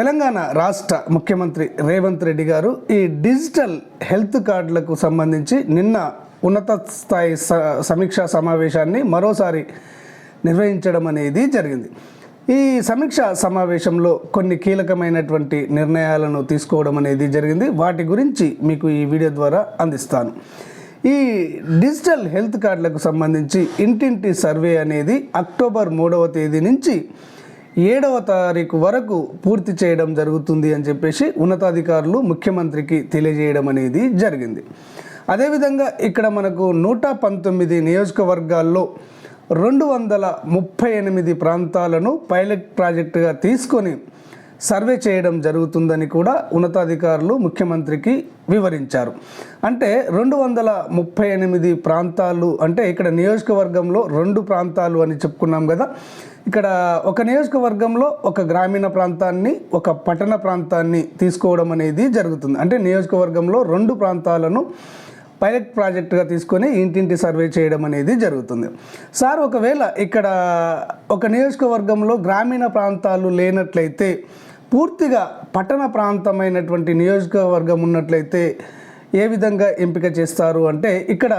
తెలంగాణ రాష్ట్ర ముఖ్యమంత్రి రేవంత్ రెడ్డి గారు ఈ డిజిటల్ హెల్త్ కార్డులకు సంబంధించి నిన్న ఉన్నత స్థాయి స- సమీక్షా సమావేశాన్ని మరోసారి నిర్వహించడం అనేది జరిగింది. ఈ సమీక్ష సమావేశంలో కొన్ని కీలకమైనటువంటి నిర్ణయాలను తీసుకోవడం అనేది జరిగింది. వాటి గురించి మీకు ఈ వీడియో ద్వారా అందిస్తాను. ఈ డిజిటల్ హెల్త్ కార్డులకు సంబంధించి ఇంటింటి సర్వే అనేది అక్టోబర్ మూడవ తేదీ నుంచి ఏడవ తారీఖు వరకు పూర్తి చేయడం జరుగుతుంది అని చెప్పేసి ఉన్నతాధికారులు ముఖ్యమంత్రికి తెలియజేయడం అనేది జరిగింది. అదేవిధంగా ఇక్కడ మనకు నూట పంతొమ్మిది నియోజకవర్గాల్లో రెండు వందల ముప్పై ఎనిమిది ప్రాంతాలను పైలట్ ప్రాజెక్టుగా తీసుకొని సర్వే చేయడం జరుగుతుందని కూడా ఉన్నతాధికారులు ముఖ్యమంత్రికి వివరించారు. అంటే రెండు వందల ముప్పై ఎనిమిది ప్రాంతాలు అంటే ఇక్కడ నియోజకవర్గంలో రెండు ప్రాంతాలు అని చెప్పుకున్నాం కదా. ఇక్కడ ఒక నియోజకవర్గంలో ఒక గ్రామీణ ప్రాంతాన్ని ఒక పట్టణ ప్రాంతాన్ని తీసుకోవడం అనేది జరుగుతుంది. అంటే నియోజకవర్గంలో రెండు ప్రాంతాలను పైలట్ ప్రాజెక్టుగా తీసుకొని ఇంటింటి సర్వే చేయడం అనేది జరుగుతుంది. సార్ ఒకవేళ ఇక్కడ ఒక నియోజకవర్గంలో గ్రామీణ ప్రాంతాలు లేనట్లయితే పూర్తిగా పట్టణ ప్రాంతమైనటువంటి నియోజకవర్గం ఉన్నట్లయితే ఏ విధంగా ఎంపిక చేస్తారు అంటే ఇక్కడ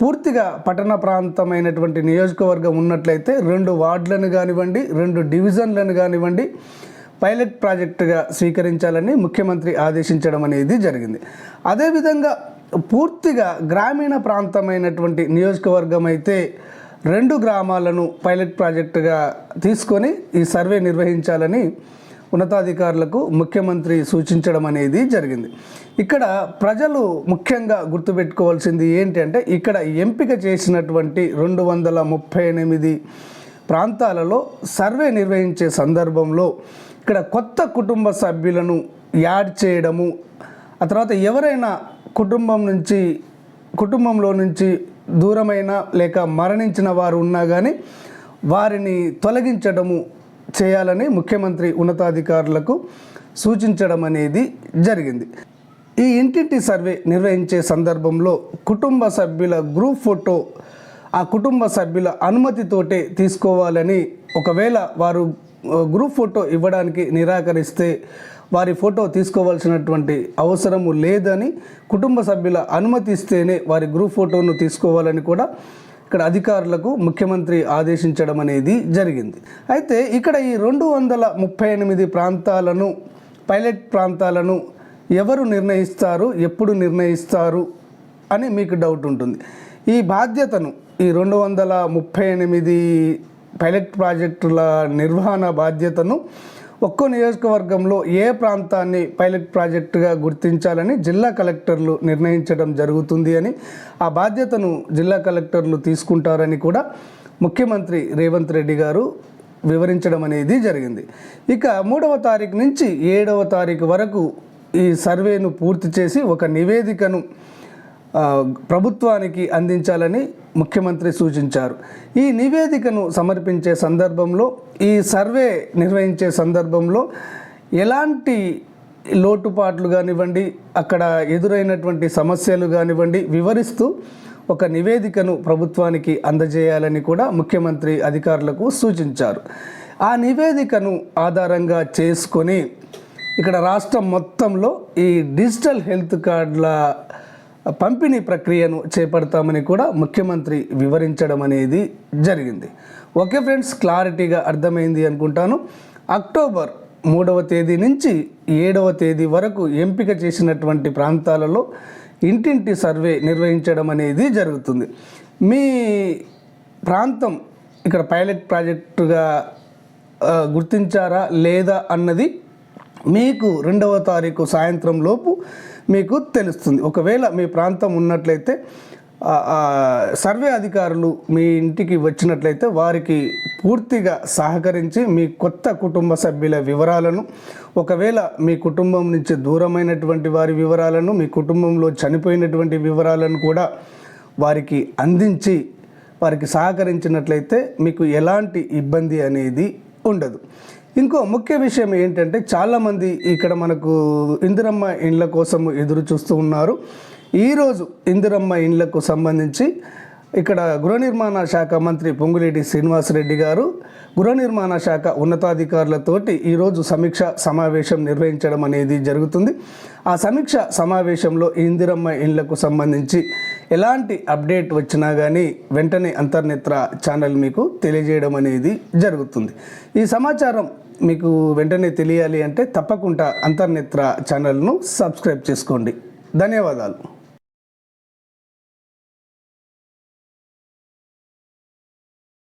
పూర్తిగా పట్టణ ప్రాంతమైనటువంటి నియోజకవర్గం ఉన్నట్లయితే రెండు వార్డులను కానివ్వండి రెండు డివిజన్లను కానివ్వండి పైలట్ ప్రాజెక్టుగా స్వీకరించాలని ముఖ్యమంత్రి ఆదేశించడం అనేది జరిగింది. అదేవిధంగా పూర్తిగా గ్రామీణ ప్రాంతమైనటువంటి నియోజకవర్గం అయితే రెండు గ్రామాలను పైలట్ ప్రాజెక్టుగా తీసుకొని ఈ సర్వే నిర్వహించాలని ఉన్నతాధికారులకు ముఖ్యమంత్రి సూచించడం అనేది జరిగింది. ఇక్కడ ప్రజలు ముఖ్యంగా గుర్తుపెట్టుకోవాల్సింది ఏంటి అంటే ఇక్కడ ఎంపిక చేసినటువంటి రెండు వందల ముప్పై ఎనిమిది ప్రాంతాలలో సర్వే నిర్వహించే సందర్భంలో ఇక్కడ కొత్త కుటుంబ సభ్యులను యాడ్ చేయడము ఆ తర్వాత ఎవరైనా కుటుంబం నుంచి కుటుంబంలో నుంచి దూరమైన లేక మరణించిన వారు ఉన్నా కానీ వారిని తొలగించడము చేయాలని ముఖ్యమంత్రి ఉన్నతాధికారులకు సూచించడం అనేది జరిగింది. ఈ ఇంటింటి సర్వే నిర్వహించే సందర్భంలో కుటుంబ సభ్యుల గ్రూప్ ఫోటో ఆ కుటుంబ సభ్యుల అనుమతితోటే తీసుకోవాలని ఒకవేళ వారు గ్రూప్ ఫోటో ఇవ్వడానికి నిరాకరిస్తే వారి ఫోటో తీసుకోవాల్సినటువంటి అవసరము లేదని కుటుంబ సభ్యుల అనుమతిస్తేనే వారి గ్రూప్ ఫోటోను తీసుకోవాలని కూడా ఇక్కడ అధికారులకు ముఖ్యమంత్రి ఆదేశించడం అనేది జరిగింది. అయితే ఇక్కడ ఈ రెండు వందల ముప్పై ఎనిమిది ప్రాంతాలను పైలట్ ప్రాంతాలను ఎవరు నిర్ణయిస్తారు ఎప్పుడు నిర్ణయిస్తారు అని మీకు డౌట్ ఉంటుంది. ఈ బాధ్యతను ఈ రెండు వందల ముప్పై ఎనిమిది పైలట్ ప్రాజెక్టుల నిర్వహణ బాధ్యతను ఒక్కో నియోజకవర్గంలో ఏ ప్రాంతాన్ని పైలట్ ప్రాజెక్టుగా గుర్తించాలని జిల్లా కలెక్టర్లు నిర్ణయించడం జరుగుతుంది అని ఆ బాధ్యతను జిల్లా కలెక్టర్లు తీసుకుంటారని కూడా ముఖ్యమంత్రి రేవంత్ రెడ్డి గారు వివరించడం అనేది జరిగింది. ఇక మూడవ తారీఖు నుంచి ఏడవ తారీఖు వరకు ఈ సర్వేను పూర్తి చేసి ఒక నివేదికను ప్రభుత్వానికి అందించాలని ముఖ్యమంత్రి సూచించారు. ఈ నివేదికను సమర్పించే సందర్భంలో ఈ సర్వే నిర్వహించే సందర్భంలో ఎలాంటి లోటుపాట్లు కానివ్వండి అక్కడ ఎదురైనటువంటి సమస్యలు కానివ్వండి వివరిస్తూ ఒక నివేదికను ప్రభుత్వానికి అందజేయాలని కూడా ముఖ్యమంత్రి అధికారులకు సూచించారు. ఆ నివేదికను ఆధారంగా చేసుకొని ఇక్కడ రాష్ట్రం మొత్తంలో ఈ డిజిటల్ హెల్త్ కార్డుల పంపిణీ ప్రక్రియను చేపడతామని కూడా ముఖ్యమంత్రి వివరించడం అనేది జరిగింది. ఓకే ఫ్రెండ్స్ క్లారిటీగా అర్థమైంది అనుకుంటాను. అక్టోబర్ మూడవ తేదీ నుంచి ఏడవ తేదీ వరకు ఎంపిక చేసినటువంటి ప్రాంతాలలో ఇంటింటి సర్వే నిర్వహించడం అనేది జరుగుతుంది. మీ ప్రాంతం ఇక్కడ పైలట్ ప్రాజెక్టుగా గుర్తించారా లేదా అన్నది మీకు రెండవ తారీఖు సాయంత్రం లోపు మీకు తెలుస్తుంది. ఒకవేళ మీ ప్రాంతం ఉన్నట్లయితే సర్వే అధికారులు మీ ఇంటికి వచ్చినట్లయితే వారికి పూర్తిగా సహకరించి మీ కొత్త కుటుంబ సభ్యుల వివరాలను ఒకవేళ మీ కుటుంబం నుంచి దూరమైనటువంటి వారి వివరాలను మీ కుటుంబంలో చనిపోయినటువంటి వివరాలను కూడా వారికి అందించి వారికి సహకరించినట్లయితే మీకు ఎలాంటి ఇబ్బంది అనేది ఉండదు. ఇంకో ముఖ్య విషయం ఏంటంటే చాలామంది ఇక్కడ మనకు ఇందిరమ్మ ఇండ్ల కోసం ఎదురు చూస్తూ ఉన్నారు. ఈరోజు ఇందిరమ్మ ఇండ్లకు సంబంధించి ఇక్కడ గృహ నిర్మాణ శాఖ మంత్రి పొంగులేటి శ్రీనివాసరెడ్డి గారు గృహ నిర్మాణ శాఖ ఉన్నతాధికారులతోటి ఈరోజు సమీక్ష సమావేశం నిర్వహించడం అనేది జరుగుతుంది. ఆ సమీక్ష సమావేశంలో ఇందిరమ్మ ఇండ్లకు సంబంధించి ఎలాంటి అప్డేట్ వచ్చినా కానీ వెంటనే అంతర్నేత్ర ఛానల్ మీకు తెలియజేయడం అనేది జరుగుతుంది. ఈ సమాచారం మీకు వెంటనే తెలియాలి అంటే తప్పకుండా అంతర్నేత్ర ఛానల్ను సబ్స్క్రైబ్ చేసుకోండి. ధన్యవాదాలు.